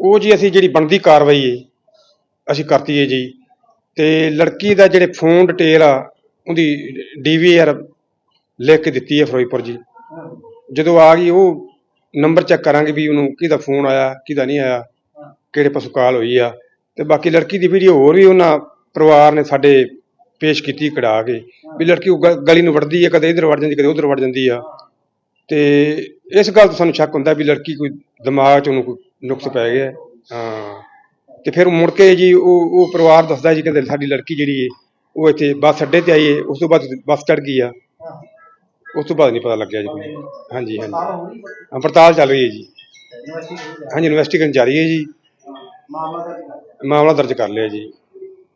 ਉਹ ਜੀ ਅਸੀਂ ਜਿਹੜੀ ਬਣਦੀ ਕਾਰਵਾਈ ਹੈ ਅਸੀਂ ਕਰਤੀ ਹੈ ਜੀ। ਤੇ ਲੜਕੀ ਦਾ ਜਿਹੜੇ ਫੋਨ ਡਿਟੇਲ ਆ, ਉਹਦੀ ਡੀਵੀਆਰ ਲਿਖ ਕੇ ਦਿੱਤੀ ਹੈ ਫਿਰੋਜ਼ਪੁਰ ਜੀ। ਜਦੋਂ ਆ ਗਈ, ਉਹ ਨੰਬਰ ਚੈੱਕ ਕਰਾਂਗੇ ਵੀ ਉਹਨੂੰ ਕਿਹਦਾ ਫੋਨ ਆਇਆ, ਕਿਹਦਾ ਨਹੀਂ ਆਇਆ, ਕਿਹੜੇ ਪਾਸੋਂ ਕਾਲ ਹੋਈ ਆ। ਤੇ ਬਾਕੀ ਲੜਕੀ ਦੀ ਵੀਡੀਓ ਹੋਰ ਵੀ ਉਹਨਾਂ ਪਰਿਵਾਰ ਨੇ ਸਾਡੇ ਪੇਸ਼ ਕੀਤੀ ਕਢਾ ਕੇ, ਵੀ ਲੜਕੀ ਉਹ ਗਲੀ ਨੂੰ ਵੜਦੀ ਹੈ, ਕਦੇ ਇੱਧਰ ਵੜ ਜਾਂਦੀ, ਕਦੇ ਉੱਧਰ ਵੜ ਜਾਂਦੀ ਆ। ਤੇ ਇਸ ਗੱਲ ਤੋਂ ਸਾਨੂੰ ਸ਼ੱਕ ਹੁੰਦਾ ਵੀ ਲੜਕੀ ਕੋਈ ਦਿਮਾਗ 'ਚ ਉਹਨੂੰ ਕੋਈ ਨੁਕਸ ਪੈ ਗਿਆ ਹੈ। ਤੇ ਫਿਰ ਮੁੜ ਕੇ ਜੀ ਉਹ ਉਹ ਪਰਿਵਾਰ ਦੱਸਦਾ ਜੀ ਕਹਿੰਦੇ ਸਾਡੀ ਲੜਕੀ ਜਿਹੜੀ ਹੈ ਉਹ ਇੱਥੇ ਬੱਸ ਅੱਡੇ ਤੇ ਆਈ ਹੈ ਉਸ ਤੋਂ ਬਾਅਦ ਬੱਸ ਚੜ ਗਈ ਆ। ਉਸ ਤੋਂ ਬਾਅਦ ਨਹੀਂ ਪਤਾ ਲੱਗਿਆ ਜੀ ਕੋਈ। ਹਾਂਜੀ ਹਾਂਜੀ। ਹਾਂ, ਪੜਤਾਲ ਚੱਲ ਰਹੀ ਹੈ ਜੀ। ਹਾਂਜੀ ਇਨਵੈਸਟੀਗੇਸ਼ਨ ਜਾਰੀ ਹੈ ਜੀ। ਮਾਮਲਾ ਦਰਜ ਕਰ ਲਿਆ ਜੀ।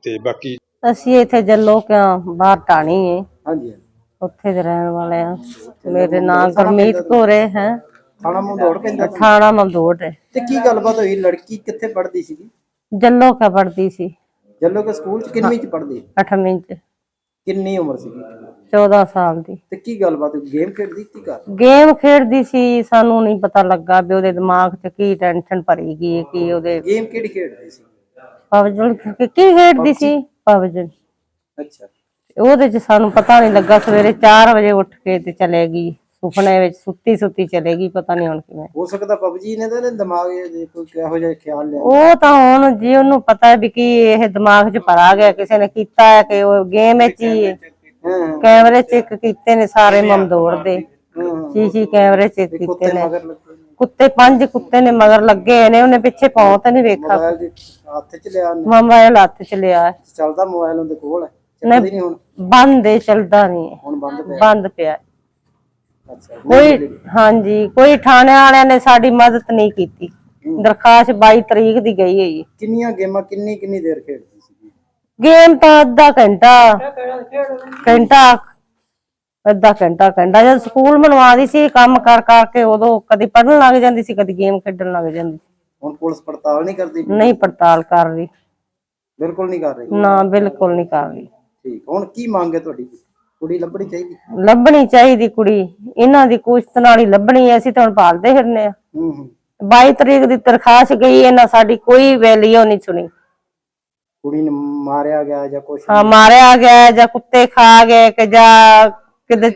ਤੇ ਬਾਕੀ ਅਸੀਂ ਇੱਥੇ ਜੱਲੋ ਕਿਉਂ ਬਾਹਰ ਟਾਣੀ ਏ? ਹਾਂਜੀ ਉੱਥੇ ਦੇ ਰਹਿਣ ਵਾਲੇ ਆ। ਮੇਰੇ ਨਾਂ ਗੁਰਮੀਤ ਕੋਰੇ ਹੈ। ਥਾਣਾ ਮੰਦੋੜ ਪੈਂਦਾ ਥਾਣਾ ਮਮਦੋਟ ਹੈ। ਤੇ ਕੀ ਗੱਲਬਾਤ ਹੋਈ? ਲੜਕੀ ਕਿੱਥੇ ਪੜ੍ਹਦੀ ਸੀਗੀ? ਜੱਲੋ ਕਾ ਪੜਦੀ ਸੀ। ਜੱਲੋ ਕੇ ਸਕੂਲ ਚ ਕਿੰਨਵੀਂ ਚ ਪੜ੍ਹਦੀ? 8ਵੀਂ ਚ। ਕਿੰਨੀ ਉਮਰ ਸੀਗੀ? 14 ਸਾਲ ਦੀ। ਤੇ ਕੀ ਗੱਲਬਾਤ ਹੋਈ? ਗੇਮ ਖੇਡਦੀ ਕੀ ਕਰ ਗੇਮ ਖੇਡਦੀ ਸੀ ਸਾਨੂੰ ਨਹੀਂ ਪਤਾ ਲੱਗਾ ਵੀ ਉਹਦੇ ਦਿਮਾਗ 'ਚ ਕੀ ਟੈਨਸ਼ਨ ਭਰੀ ਗਈ ਹੈ, ਕੀ ਉਹਦੇ ਗੇਮ ਕਿਹੜੀ ਖੇਡਦੀ ਸੀ? ਪਵਜਨ ਕੀ ਖੇਡਦੀ ਸੀ? ਪਵਜਨ ਅੱਛਾ। ਉਹਦੇ 'ਚ ਸਾਨੂੰ ਪਤਾ ਨਹੀਂ ਲੱਗਾ ਸਵੇਰੇ 4 ਵਜੇ ਉੱਠ ਕੇ ਤੇ ਚਲੇ ਗਈ। ਸੁਪਨੇ ਵਿੱਚ ਸੁੱਤੀ ਸੁੱਤੀ ਚਲੇ ਗਈ ਪਤਾ ਨਹੀਂ ਹੁਣ ਕਿਵੇਂ। ਹੋ ਸਕਦਾ ਪਬਜੀ ਨੇ ਤਾਂ ਇਹਦੇ ਦਿਮਾਗ 'ਚ ਕੋਈ ਕਿਹੋ ਜਿਹਾ ਖਿਆਲ ਲਿਆ। ਉਹ ਤਾਂ ਹੁਣ ਜੀ ਉਹਨੂੰ ਪਤਾ ਹੈ ਵੀ ਕੀ ਇਹ ਦਿਮਾਗ 'ਚ ਭਰਾ ਗਿਆ ਕਿਸੇ ਨੇ ਕੀਤਾ ਹੈ ਕਿ ਉਹ ਗੇਮ ਵਿੱਚ ਹੀ ਹੈ। ਕੈਮਰੇ ਚੈੱਕ ਕੀਤੇ ਨੇ ਸਾਰੇ ਮਮਦੋੜ ਦੇ। ਹਾਂ। ਸੀਸੀ ਕੈਮਰੇ ਚੈੱਕ ਕੀਤੇ ਨੇ। ਮਗਰ ਲੱਗੇ ਕੁੱਤੇ ਪੰਜ ਕੁੱਤੇ ਨੇ ਮਗਰ ਲੱਗੇ ਨੇ ਉਹਨੇ ਪਿੱਛੇ ਪਾਉ ਤਾਂ ਨਹੀਂ ਵੇਖਾ ਮੋਬਾਈਲ ਦੇ ਹੱਥ 'ਚ ਲਿਆ ਉਹਨੇ। ਮੋਬਾਈਲ ਹੱਥ 'ਚ ਲਿਆ। ਹੈ। ਚੱਲਦਾ ਮੋਬਾਈਲ ਉਹਦੇ ਕੋਲ। ਹੈ ਚੱਲਦੀ ਨਹੀਂ ਹੁਣ। ਬੰਦ ਏ ਚਲਦਾ ਨਹੀਂ। ਹੈ। ਹੁਣ ਬੰਦ ਪਿਆ। ਬੰਦ ਪਿਆ। ਕੋਈ ਹਾਂਜੀ ਕੋਈ ਥਾਣੇ ਵਾਲਿਆਂ ਨੇ ਸਾਡੀ ਮਦਦ ਨਹੀਂ ਕੀਤੀ। ਦਰਖਾਸਤ 22 ਤਰੀਕ ਦੀ ਗਈ ਹੈ ਜੀ। ਕਿੰਨੀਆਂ ਗੇਮਾਂ ਕਿੰਨੀ ਕਿੰਨੀ ਦੇਰ ਖੇਡਦੀ ਸੀਗੀ ਗੇਮ ਤਾਂ ਅੱਧਾ ਘੰਟਾ। ਘੰਟਾ ਅੱਧਾ ਘੰਟਾ ਘੰਟਾ। ਜਦ ਸਕੂਲ ਮਨਵਾਦੀ ਸੀ ਕੰਮ ਕਰ ਕਰਕੇ ਉਦੋਂ ਕਦੀ ਪੜਨ ਲੱਗ ਜਾਂਦੀ ਸੀ ਕਦੀ ਗੇਮ ਖੇਡਣ ਲੱਗ ਜਾਂਦੀ ਸੀ। ਹੁਣ ਪੁਲਿਸ ਪੜਤਾਲ ਨਹੀਂ ਕਰਦੀ? ਨਹੀਂ ਪੜਤਾਲ ਕਰ ਰਹੀ। ਬਿਲਕੁਲ ਨਹੀਂ ਕਰ ਰਹੀ? ਨਾ ਬਿਲਕੁਲ ਨਹੀਂ ਕਰ ਰਹੀ। ਠੀਕ। ਹੁਣ ਕੀ ਮੰਗ ਹੈ ਤੁਹਾਡੀ? ਕੁੜੀ ਲੱਭਣੀ ਚਾਹੀਦੀ। ਲੱਭਣੀ ਚਾਹੀਦੀ ਕੁੜੀ। ਇਹਨਾਂ ਦੀ ਕੁਸ਼ਤ ਨਾਲ ਹੀ ਲੱਭਣੀ ਹੈ ਅਸੀਂ ਤਾਂ ਹੁਣ ਭਾਲਦੇ ਫਿਰਨੇ ਆ। ਹੂੰ ਹੂੰ। 22 ਤਰੀਕ ਦੀ ਦਰਖਾਸਤ ਗਈ ਇਹਨਾਂ ਸਾਡੀ ਕੋਈ ਵੈਲਿਊ ਨਹੀਂ ਸੁਣੀ। ਕੁੜੀ ਨੂੰ ਮਾਰਿਆ ਗਿਆ ਜਾਂ ਕੁਛ ਹਾਂ ਮਾਰਿਆ ਗਿਆ ਜਾਂ ਕੁੱਤੇ ਖਾ ਗਏ ਕਿ ਜਾਂ ਕਿਤੇ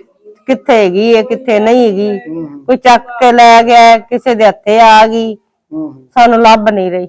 ਕਿੱਥੇ ਹੈਗੀ ਹੈ ਕਿੱਥੇ ਨਹੀਂ ਹੈਗੀ। ਹੂੰ ਹੂੰ, ਕੋਈ ਚੱਕ ਕੇ ਲੈ ਗਿਆ ਕਿਸੇ ਦੇ ਹੱਥੇ ਆ ਗਈ। ਹੂੰ ਹੂੰ। ਸਾਨੂੰ ਲੱਭ ਨਹੀਂ ਰਹੀ।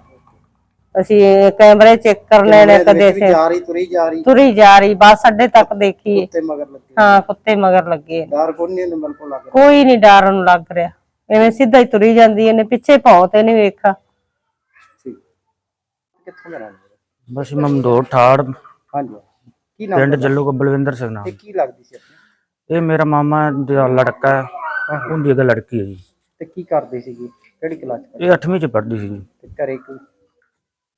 ਅਸੀਂ ਕੈਮਰੇ ਚੈੱਕ ਕਰਨੇ ਨੇ ਇਹਦੇ ਕਦੇ ਜਾ ਰਹੀ ਤੁਰੀ ਜਾ ਰਹੀ। ਤੁਰੀ ਜਾ ਰਹੀ ਬੱਸ ਅੱਡੇ ਤੱਕ ਦੇਖੀਏ ਤੇ ਮਗਰ ਲੱਗੀ। ਹਾਂ ਕੁੱਤੇ ਮਗਰ ਲੱਗੇ। ਡਰ ਕੋਈ ਨਹੀਂ ਇਹਨੂੰ ਬਿਲਕੁਲ ਲੱਗ ਕੋਈ ਨਹੀਂ ਡਰ ਨੂੰ ਲੱਗ ਰਿਹਾ। ਐਵੇਂ ਸਿੱਧਾ ਹੀ ਤੁਰੀ ਜਾਂਦੀ ਇਹਨੇ ਪਿੱਛੇ ਪਾਉ ਤੇ ਨਹੀਂ ਵੇਖਾ ਠੀਕ। ਕਿੱਥੋਂ ਦਾ? ਬਸ ਮਮਦੋੜ ਠਾੜ ਹਾਂਜੀ। ਕੀ ਨਾਮ ਪਿੰਡ ਜੱਲੂ ਕੋ ਬਲਵਿੰਦਰ ਸਿੰਘ ਨਾਮ। ਤੇ ਕੀ ਲੱਗਦੀ ਸੀ ਆਪਣੀ? ਇਹ ਮੇਰਾ ਮਾਮਾ ਦਾ ਲੜਕਾ ਹੈ। ਉਹਦੀ ਇੱਕ ਲੜਕੀ ਹੈ ਜੀ। ਤੇ ਕੀ ਕਰਦੀ ਸੀਗੀ? ਕਿਹੜੀ ਕਲਾਸ ਚ ਇਹ 8ਵੀਂ ਚ ਪੜ੍ਹਦੀ ਸੀ ਜੀ ਤੇ ਘਰੇ ਕੋਈ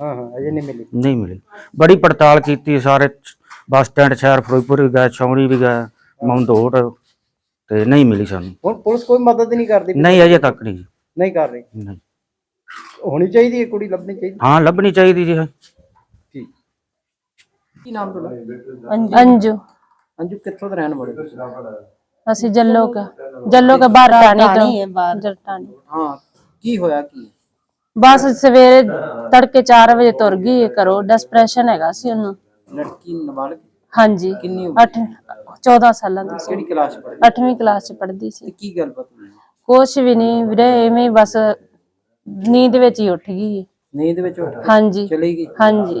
ਹਾਂ ਹਾਂ ਅਜੇ ਨਹੀਂ ਮਿਲੀ। ਨਹੀਂ ਮਿਲੀ। ਬੜੀ ਪੜਤਾਲ ਕੀਤੀ ਸਾਰੇ ਬੱਸ ਸਟੈਂਡ ਸ਼ਹਿਰ ਫਿਰੋਜ਼ਪੁਰ ਵੀ ਗਏ ਛਾਉਣੀ ਵੀ ਗਏ ਮੌਂਦੋੜ ਤੇ ਨਹੀਂ ਮਿਲੀ ਸਾਨੂੰ। ਹੁਣ ਪੁਲਿਸ ਕੋਈ ਮਦਦ ਨਹੀਂ ਕਰਦੀ। ਨਹੀਂ ਅਜੇ ਤੱਕ ਨਹੀਂ ਜੀ, ਨਹੀਂ ਕਰ ਰਹੀ। ਨਹੀਂ। ਹੋਣੀ ਚਾਹੀਦੀ ਹੈ ਕੁੜੀ ਲੱਭਣੀ ਚਾਹੀਦੀ? ਹਾਂ ਲੱਭਣੀ ਚਾਹੀਦੀ ਜੀ। ਠੀਕ। ਕੀ ਨਾਮ ਤੁਹਾਡਾ? ਅੰਜੂ। ਅੰਜੂ। ਕਿੱਥੋਂ ਦੇ ਰਹਿਣ ਵਾਲੇ ਅਸੀਂ ਜੱਲੋ ਕਾ ਜੱਲੋ ਕਾ ਬਾਹਰ ਟਾਣੀ ਟਾਹਣੀ ਹੈ ਬਾਹਰ। ਤੋਂ ਜਰਟਾਣੀ ਹਾਂ ਕੀ ਹੋਇਆ ਕੀ? ਬਸ ਸਵੇਰੇ ਤੜਕੇ 4 ਵਜੇ ਤੁਰ ਗਈ ਕਰੋ ਡਿਸਪ੍ਰੈਸ਼ਨ ਹੈਗਾ ਸੀ ਉਹਨੂੰ। ਲੜਕੀ ਨਾਬਾਲਗ ਹਾਂਜੀ। ਕਿੰਨੀ ਉਮਰ? 8 14 ਸਾਲਾਂ ਦੀ ਸੀ। ਕਿਹੜੀ ਕਲਾਸ ਪੜ੍ਹਦੀ? 8ਵੀਂ ਕਲਾਸ ਚ ਪੜ੍ਹਦੀ ਸੀ। ਤੇ ਕੀ ਗੱਲਬਾਤ ਹੋਈ? ਕੁਛ ਵੀ ਨਹੀਂ ਵੀਰੇ ਐਵੇਂ ਹੀ ਬਸ ਨੀਂਦ ਵਿੱਚ ਹੀ ਉੱਠ ਗਈ। ਨੀਂਦ ਵਿੱਚ ਉੱਠ ਕੇ ਹਾਂਜੀ। ਚਲੀ ਗਈ? ਹਾਂਜੀ।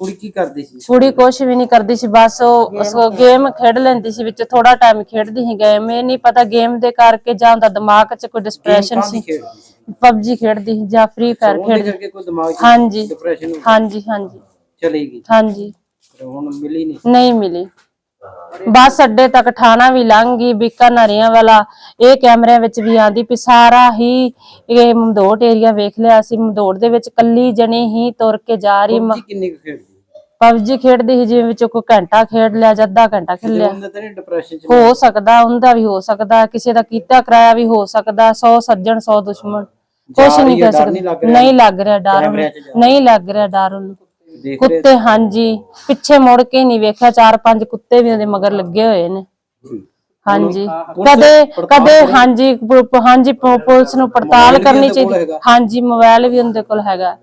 ਕੁੜੀ ਕੀ ਕਰਦੀ ਸੀ ਕੁੜੀ ਕੁਛ ਵੀ ਨਹੀਂ ਕਰਦੀ ਸੀ ਬਸ ਉਹ ਗੇਮ ਖੇਡ ਲੈਂਦੀ ਸੀ ਵਿੱਚ ਥੋੜਾ ਟਾਈਮ ਖੇਡਦੀ ਸੀ ਗੇਮ ਇਹ ਨਹੀਂ ਪਤਾ ਗੇਮ ਦੇ ਕਰਕੇ ਜਾਂ ਉਹਦਾ ਦਿਮਾਗ 'ਚ ਕੋਈ ਡਿਸਪ੍ਰੈਸ਼ਨ ਸੀ। ਪਬਜੀ ਖੇਡਦੀ ਸੀ ਜਾਂ ਫ੍ਰੀ ਫਾਇਰ ਖੇਡਦੀ ਕਰਕੇ ਕੋਈ ਦਿਮਾਗ 'ਚ ਹਾਂਜੀ ਡਿਪਰੈਸ਼ਨ ਹਾਂਜੀ ਹਾਂਜੀ। ਚਲੀ ਗਈ। ਹਾਂਜੀ। ਪਰ ਹੁਣ ਮਿਲੀ ਨਹੀਂ ਨਹੀਂ ਮਿਲੀ। ਬੱਸ ਅੱਡੇ ਤੱਕ ਠਾਣਾ ਵੀ ਲੰਘ ਗਈ ਬੀਕਾਨਰੀਆਂ ਵਾਲਾ। ਇਹ ਕੈਮਰਿਆਂ ਵਿੱਚ ਵੀ ਆਂਦੀ ਵੀ ਸਾਰਾ ਹੀ ਇਹ ਮਮਦੋਟ ਏਰੀਆ ਵੇਖ ਲਿਆ ਸੀ। ਮਮਦੋਟ ਦੇ ਵਿੱਚ ਕੱਲੀ ਜਣੀ ਹੀ ਤੁਰ ਕੇ ਜਾ ਰਹੀ। ਜੀ ਕਿੰਨੀ ਕੁ ਖੇਡਦੀ ਪਬਜੀ ਖੇਡਦੀ ਸੀ ਜਿਵੇਂ ਵਿੱਚ ਕੋਈ ਘੰਟਾ ਖੇਡ ਲਿਆ ਜਾਂ ਅੱਧਾ ਘੰਟਾ ਖੇਡ ਲਿਆ। ਉਹਦਾ ਤਾਂ ਨਹੀਂ ਡਿਪਰੈਸ਼ਨ 'ਚ ਹੋ ਸਕਦਾ ਉਹਦਾ ਵੀ ਹੋ ਸਕਦਾ ਕਿਸੇ ਦਾ ਕੀਤਾ ਕਰਾਇਆ ਵੀ ਹੋ ਸਕਦਾ 100 ਸੱਜਣ 100 ਦੁਸ਼ਮਣ। ਕੁਛ ਨਹੀਂ ਰਹੀ ਹੈ, ਕਹਿ ਨਹੀਂ ਸਕਦਾ। ਲੱਗ ਰਿਹਾ? ਨਹੀਂ ਲੱਗ ਰਿਹਾ ਡਰ ਕੈਮਰਿਆਂ 'ਚ ਉਹਨੂੰ। ਨਹੀਂ ਲੱਗ ਰਿਹਾ ਡਰ ਉਹਨੂੰ। ਦੇਖ ਰਹੇ ਕੁੱਤੇ ਹਾਂਜੀ। ਪਿੱਛੇ ਮੁੜ ਕੇ ਨਹੀਂ ਵੇਖਿਆ ਚਾਰ ਪੰਜ ਕੁੱਤੇ ਵੀ ਉਹਦੇ ਮਗਰ ਲੱਗੇ ਹੋਏ ਨੇ। ਹਾਂਜੀ। ਕਦੇ ਕਦੇ ਹਾਂਜੀ ਪੁ- ਪੁ- ਹਾਂਜੀ ਪੁ- ਪੁਲਿਸ ਨੂੰ ਪੜਤਾਲ ਕਰਨੀ ਚਾਹੀਦੀ? ਹਾਂਜੀ ਮੋਬਾਈਲ ਵੀ ਉਹਦੇ ਕੋਲ ਹੈਗਾ।